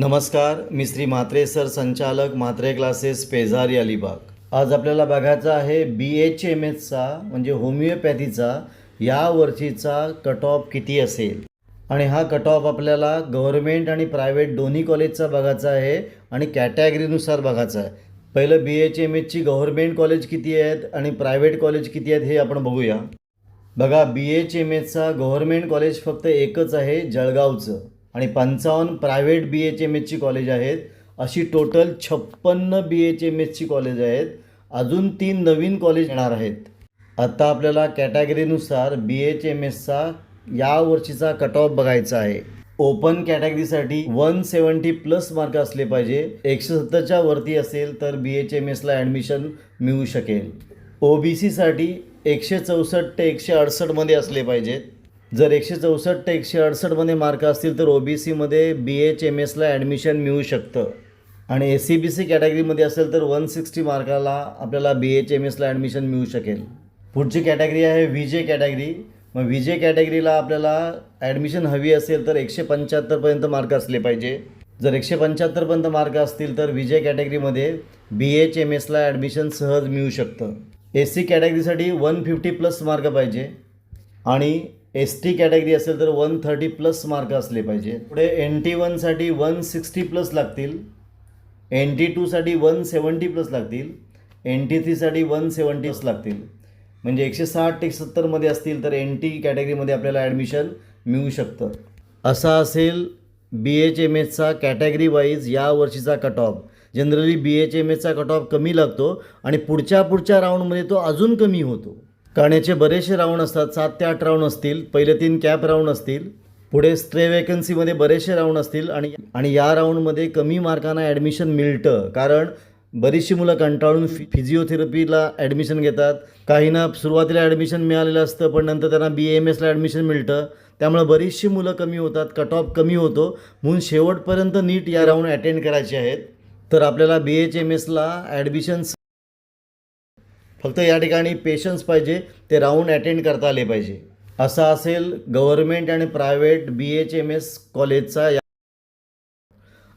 नमस्कार मी श्री म्हात्रे सर संचालक म्हात्रे क्लासेस पेजारी अलिबाग. आज आपल्याला बघायचा आहे बी एच एम एसचा म्हणजे होमिओपॅथीचा या वर्षीचा कट ऑफ किती असेल? आणि हा कट ऑफ आपल्याला गव्हर्मेंट आणि प्रायव्हेट दोन्ही कॉलेजचा बघायचा आहे आणि कॅटेगरीनुसार बघायचा आहे. पहिलं बी एच एम एसची गव्हर्मेंट कॉलेज किती आहेत आणि प्रायव्हेट कॉलेज किती आहेत हे आपण बघूया. बघा बी एच एम एसचा गव्हर्मेंट कॉलेज फक्त एकच आहे जळगावचं. आणि पंचावन्न प्रायव्हेट बी एच एम एसची कॉलेज आहेत. अशी टोटल छप्पन्न बी एच एम एसची कॉलेज आहेत. अजून तीन नवीन कॉलेज येणार आहेत. आता आपल्याला कॅटेगरीनुसार बी एच एम एसचा या वर्षीचा कट ऑफ बघायचा आहे. ओपन कॅटेगरीसाठी वन सेवन्टी प्लस मार्क असले पाहिजे. एकशे सत्तरच्या वरती असेल तर बी एच एम एसला ॲडमिशन मिळू शकेल. ओ बी सीसाठी एकशे चौसष्ट ते एकशे अडसष्टमध्ये असले पाहिजेत. जर एकशे चौसष्ट ते एकशे अडसष्टमध्ये मार्क असतील तर ओ बी सीमध्ये बी एच एम एसला ॲडमिशन मिळू शकतं. आणि एस सी बी सी कॅटेगरीमध्ये असेल तर वन सिक्स्टी मार्काला आपल्याला बी एच एम एसला ॲडमिशन मिळू शकेल. पुढची कॅटेगरी आहे व्ही जे कॅटेगरी मग व्ही जे कॅटेगरीला आपल्याला ॲडमिशन हवी असेल तर एकशे पंच्याहत्तरपर्यंत मार्क असले पाहिजे. जर एकशे पंच्याहत्तरपर्यंत मार्क असतील तर व्ही जे कॅटेगरीमध्ये बी एच एम एसला ॲडमिशन सहज मिळू शकतं. एस सी कॅटेगरीसाठी वन फिफ्टी प्लस मार्क पाहिजे. आणि एस टी कॅटेगरी असेल तर वन थर्टी प्लस मार्क असले पाहिजे. पुढे एन टी वनसाठी वन सिक्स्टी प्लस लागतील. एन टी टूसाठी वन सेवन्टी प्लस लागतील. एन टी थ्रीसाठी वन सेवन्टी प्लस लागतील. म्हणजे एकशे साठ ते सत्तरमध्ये असतील तर एन टी कॅटेगरीमध्ये आपल्याला ॲडमिशन मिळू शकतं. असा असेल बी एच एम एसचा कॅटेगरी वाईज या वर्षीचा cut off generally B H M एसचा cut off कमी लागतो आणि पुढच्या पुढच्या राऊंडमध्ये तो अजून कमी होतो. गाण्याचे बरेचसे राऊंड असतात सात ते आठ राऊंड असतील पहिले तीन कॅप राऊंड असतील पुढे स्ट्रे वॅकन्सीमध्ये बरेचसे राऊंड असतील आणि आणि या राऊंडमध्ये कमी मार्कांना ॲडमिशन मिळतं. कारण बरीचशी मुलं कंटाळून फि फिजिओथेरपीला ॲडमिशन घेतात. काहींना सुरुवातीला ॲडमिशन मिळालेलं असतं पण नंतर त्यांना बी एम एसला ॲडमिशन मिळतं. त्यामुळे बरीचशी मुलं कमी होतात कट ऑफ कमी होतो. म्हणून शेवटपर्यंत नीट या राऊंड अटेंड करायचे आहेत. तर आपल्याला बी एच एम एसला ॲडमिशन्स फक्त या ठिकाणी पेशन्स पाहिजे ते राऊंड अटेंड करता आले पाहिजे. असा असेल गव्हर्मेंट आणि private B H M S कॉलेजचा या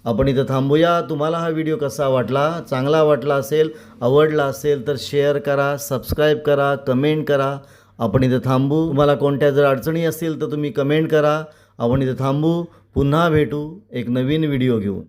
आपण इथं थांबूया. तुम्हाला हा व्हिडिओ कसा वाटला चांगला वाटला असेल आवडला असेल तर शेअर करा सबस्क्राईब करा कमेंट करा. आपण इथं थांबू. तुम्हाला कोणत्या जर अडचणी असतील तर तुम्ही कमेंट करा. आपण इथं थांबू. पुन्हा भेटू एक नवीन व्हिडिओ घेऊन.